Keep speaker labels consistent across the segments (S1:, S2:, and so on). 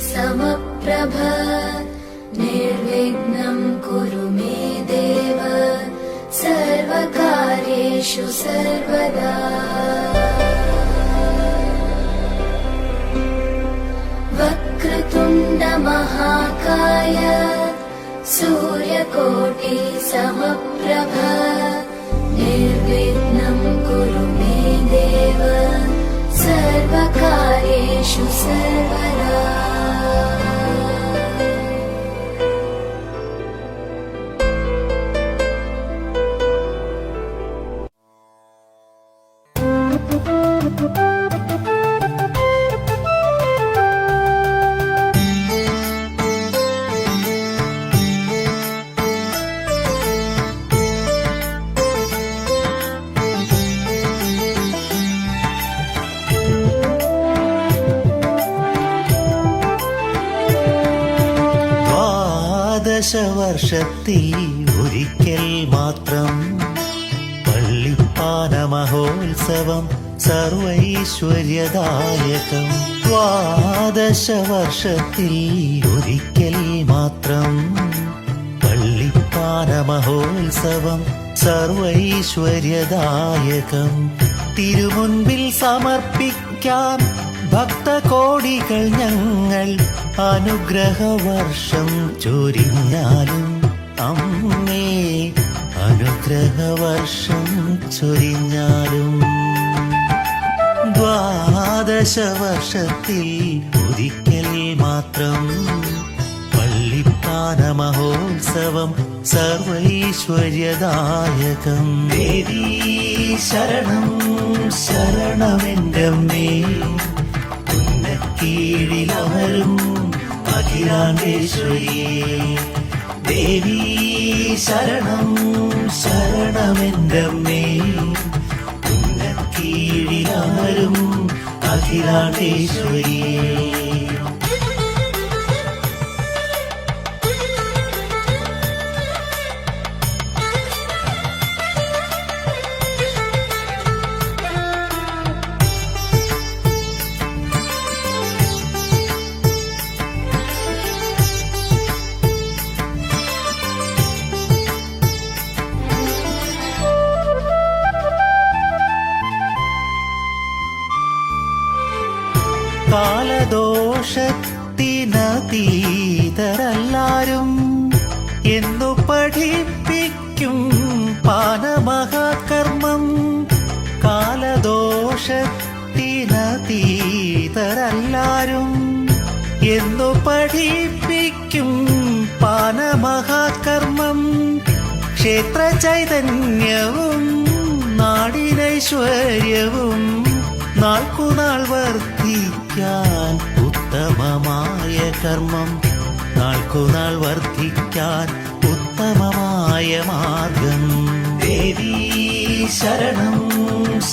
S1: समप्रभ निर्विघ्नं कुरु मे देव सर्वकार्येषु सर्वदा। वक्रतुण्डमहाकाय सूर्यकोटि समप्रभ निर्विघ्नं कुरु मे देव सर्वकार्येषु सर्वदा
S2: ദ്വാദശവർഷത്തിൽ ഒരിക്കൽ മാത്രം പള്ളിപ്പാന മഹോത്സവം സർവൈശ്വര്യദായകം. ദ്വാദശവർഷത്തിൽ ഒരിക്കൽ മാത്രം പള്ളിപ്പാന മഹോത്സവം സർവൈശ്വര്യദായകം. തിരുമുൻപിൽ സമർപ്പിക്കാൻ ഭക്തകോടികൾ ഞങ്ങൾ അനുഗ്രഹവർഷം ചൊരിഞ്ഞാലും അമ്മേ അനുഗ്രഹവർഷം ചൊരിഞ്ഞാലും ദ്വാദശവർഷത്തിൽ ഒരിക്കൽ മാത്രം പള്ളിപ്പാന മഹോത്സവം സർവൈശ്വര്യദായകം ശരണം ശരണമെന്റമ്മേ കീഴിലമരും അഖിലാണ്ടേശ്വരിയേ ദേവി ശരണം ശരണമെന്തമ്മേ കീഴിലമരും അഖിലാണ്ടേശ്വരിയേ കാലദോഷത്തിനതീതരല്ലാരും എന്നു പഠിപ്പിക്കും പാനമഹാകർമ്മം. കാലദോഷത്തിനതീതരല്ലാരും എന്നു പഠിപ്പിക്കും പാനമഹാകർമ്മം. ക്ഷേത്ര ചൈതന്യവും നാടിനൈശ്വര്യവും നാൾക്കുനാൾ വർദ്ധിക്കാൻ ഉത്തമമായ കർമ്മം നാൾക്കുനാൾ വർദ്ധിക്കാൻ ഉത്തമമായ മാർഗം. ദേവീ ശരണം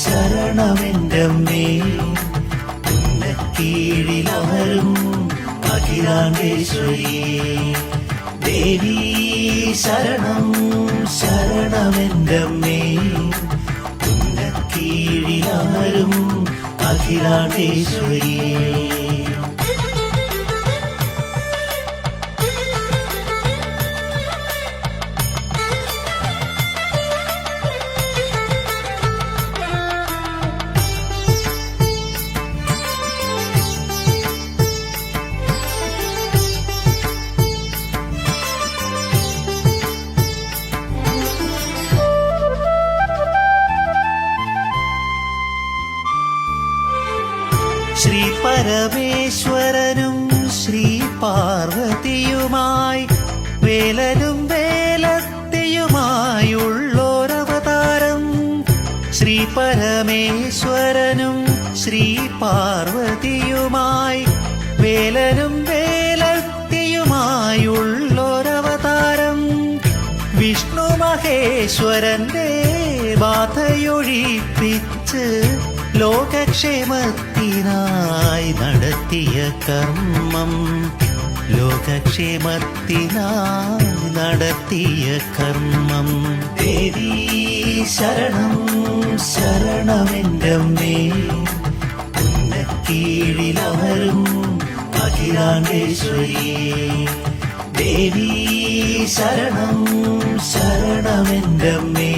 S2: ശരണമെന്റമ്മേ. കീഴിലമരും അഖിലാണ്ടേശ്വരി ദേവീ ശരണം ശരണമെന്റമ്മേ. കീഴിലമരും അഖിലാണ്ടേശ്വരിയേ പരമേശ്വരനും ശ്രീ പാർവതിയുമായി വേലനും വേലത്തിയുമായുള്ളോരവതാരം. ശ്രീ പരമേശ്വരനും ശ്രീ പാർവതിയുമായി വേലനും വേലത്തിയുമായുള്ളോരവതാരം. വിഷ്ണു മഹേശ്വരന്റെ ബാധയൊഴിപ്പിച്ച് ലോകക്ഷേമത്തിനായി നടത്തിയ കർമ്മം. ലോകക്ഷേമത്തിനായി നടത്തിയ കർമ്മം. ദേവി ശരണം ശരണമെന്റമ്മേ. കീഴിലമരും അഖില അഖിലാണ്ടേശ്വരി ദേവി ശരണം ശരണമെന്റെ അമ്മേ